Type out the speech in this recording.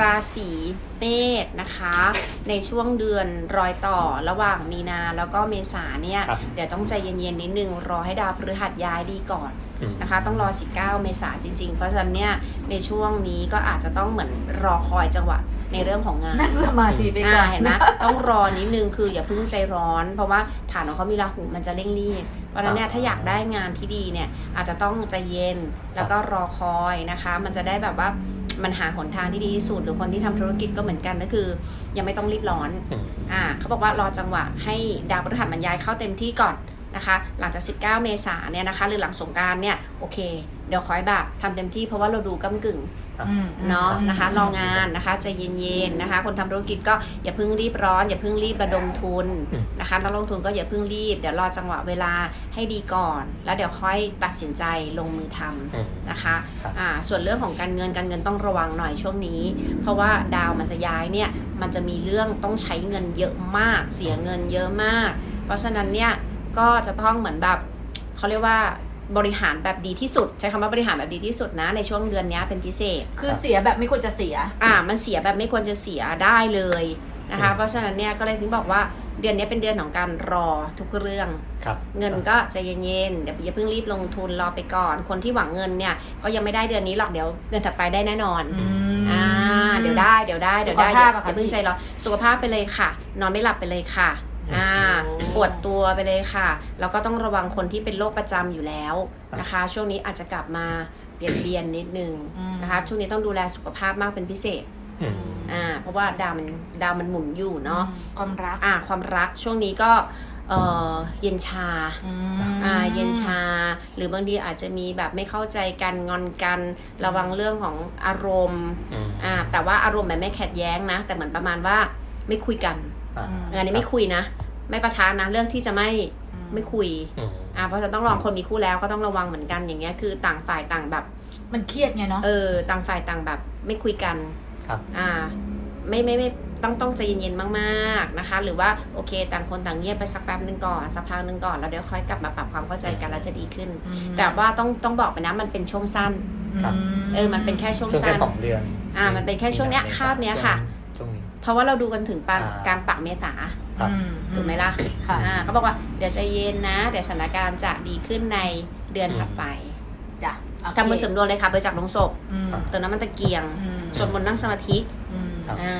ราศีเมษนะคะ ในช่วงเดือนรอยต่อระหว่างมีนาแล้วก็เมษาเนี่ย ครับ เดี๋ยวต้องใจเย็นๆนิดนึง รอให้ดาวพฤหัสย้ายดีก่อน อืม นะคะต้องรอ 19 เมษาจริง ๆ เพราะฉะนั้นเนี่ยในช่วงนี้ก็อาจจะต้องเหมือนรอคอยจังหวะในเรื่องของงานนั่งสมาธิไปก่อ่าอนเห็นไหมต้องรอนิดนึงคืออย่าเพิ่งใจร้อน เพราะว่าฐานของเขามีราหูมันจะเร่งรีบเพราะฉะนั้นเนี่ยอ่าถ้าอยากได้งานที่ดีเนี่ยอาจจะต้องใจเย็นแล้วก็รอคอยนะคะ มันจะได้แบบว่า มันหาหนทางที่ดีที่สุดหรือคนที่ทำธุรกิจก็เหมือนกันก็คือ ยังไม่ต้องรีบร้อนอืมอ่าเขาบอกว่ารอจังหวะให้ดาวพฤหัสมันย้ายเข้าเต็มที่ก่อน นะคะ หลังจาก 19 เมษาเนี่ยนะคะ หรือหลังสงกรารเนี่ยโอเค เดี๋ยวคอยแบบทำเต็มที่เพราะว่าเราดูก้ากึ่งอืมเนาะอืมนะคะรองานนะคะใจเย็นๆนะคะ คนทำธุรกิจก็อย่าเพิ่งรีบร้อน อย่าเพิ่งรีบระดมทุนอืมนะคะนักลงทุนก็อย่าเพิ่งรีบ เดี๋ยวรอจังหวะเวลาให้ดีก่อน แล้วเดี๋ยวค่อยตัดสินใจลงมือทำอืมนะคะครับอ่าส่วนเรื่องของการเงินการเงินต้องระวังหน่อยช่วงนี้ เพราะว่าดาวมันจะย้ายเนี่ยมันจะมีเรื่องต้องใช้เงินเยอะมาก เสียเงินเยอะมาก เพราะฉะนั้นเนี่ย ก็จะต้องเหมือนแบบเขาเรียกว่าบริหารแบบดีที่สุด ใช้คำว่าบริหารแบบดีที่สุดนะในช่วงเดือนนี้เป็นพิเศษ คือเสียแบบไม่ควรจะเสีย อ่า มันเสียแบบไม่ควรจะเสียได้เลยนะคะอืมเพราะฉะนั้นเนี่ยก็เลยถึงบอกว่าเดือนนี้เป็นเดือนของการรอทุกเรื่องครับเงินก็ใจเย็นๆเดี๋ยวอย่าเพิ่งรีบลงทุนรอไปก่อน คนที่หวังเงินเนี่ยก็ยังไม่ได้เดือนนี้หรอกเดี๋ยวเดือนถัดไปได้แน่นอนอืมอ่าเดี๋ยวได้เดี๋ยวได้เดี๋ยวได้สุขภาพอย่าอะคะอย่าเพิ่งพี่ใจร้อนสุขภาพไปเลยค่ะ นอนไม่หลับไปเลยค่ะ อ่าโอ้ปวดตัวไปเลยค่ะ แล้วก็ต้องระวังคนที่เป็นโรคประจำอยู่แล้วนะคะ ช่วงนี้อาจจะกลับมาเบียดเบียนนิดนึงอืมนะคะช่วงนี้ต้องดูแลสุขภาพมากเป็นพิเศษอืมอ่าเพราะว่าดาวมันดาวมันหมุนอยู่เนาะความรักอ่าความรักช่วงนี้ก็เออเย็นชาอืมอ่าเย็นชา หรือบางทีอาจจะมีแบบไม่เข้าใจกันงอนกันระวังเรื่องของอารมณ์อืมอ่าแต่ว่าอารมณ์แบบไม่ขัดแย้งนะ แต่เหมือนประมาณว่าไม่คุยกัน อ่าอันนี้ไม่คุยนะ ไม่ประทานนะเรื่องที่จะไม่ไม่คุยอืมอ่าเพราะจะต้องลองคนมีคู่แล้วก็ต้องระวังเหมือนกันอย่างเงี้ยคือต่างฝ่ายต่างแบบ มันเครียดไงเนาะเออต่างฝ่ายต่างแบบ ไม่คุยกันครับ อ่า ไม่ไม่ไม่ต้องต้องใจเย็นๆมากๆนะคะ หรือว่าโอเค ต่างคนต่างเงียบไปสักแป๊บนึงก่อนสักพักนึงก่อนแล้วเดี๋ยวค่อยกลับมาปรับความเข้าใจกันแล้วจะดีขึ้นอืมแต่ว่าต้องต้องบอกไปนะมันเป็นช่วงสั้นครับเออมันเป็นแค่ช่วงช่วงสั้แค่นสองเดือนอ่า มันเป็นแค่ช่วงเนี้ยคาบเนี้ยค่ะ ช่วงนี้ เพราะว่าเราดูกันถึงปานอ่ากลางปากเมษาครับ อืถูกไหมล่ะค่ะ อ่าเขาบอกว่าเดี๋ยวใจเย็นนะ เดี๋ยวสถานการณ์จะดีขึ้นในเดือนอืมถัดไปจ้ะโอเคทำบุญเสริมดวงเลยค่ะไปจากลงศพอืมเติมน้ำมันตะเกียงอืมสวดมนต์นั่งสมาธิอืม ครับ อ่า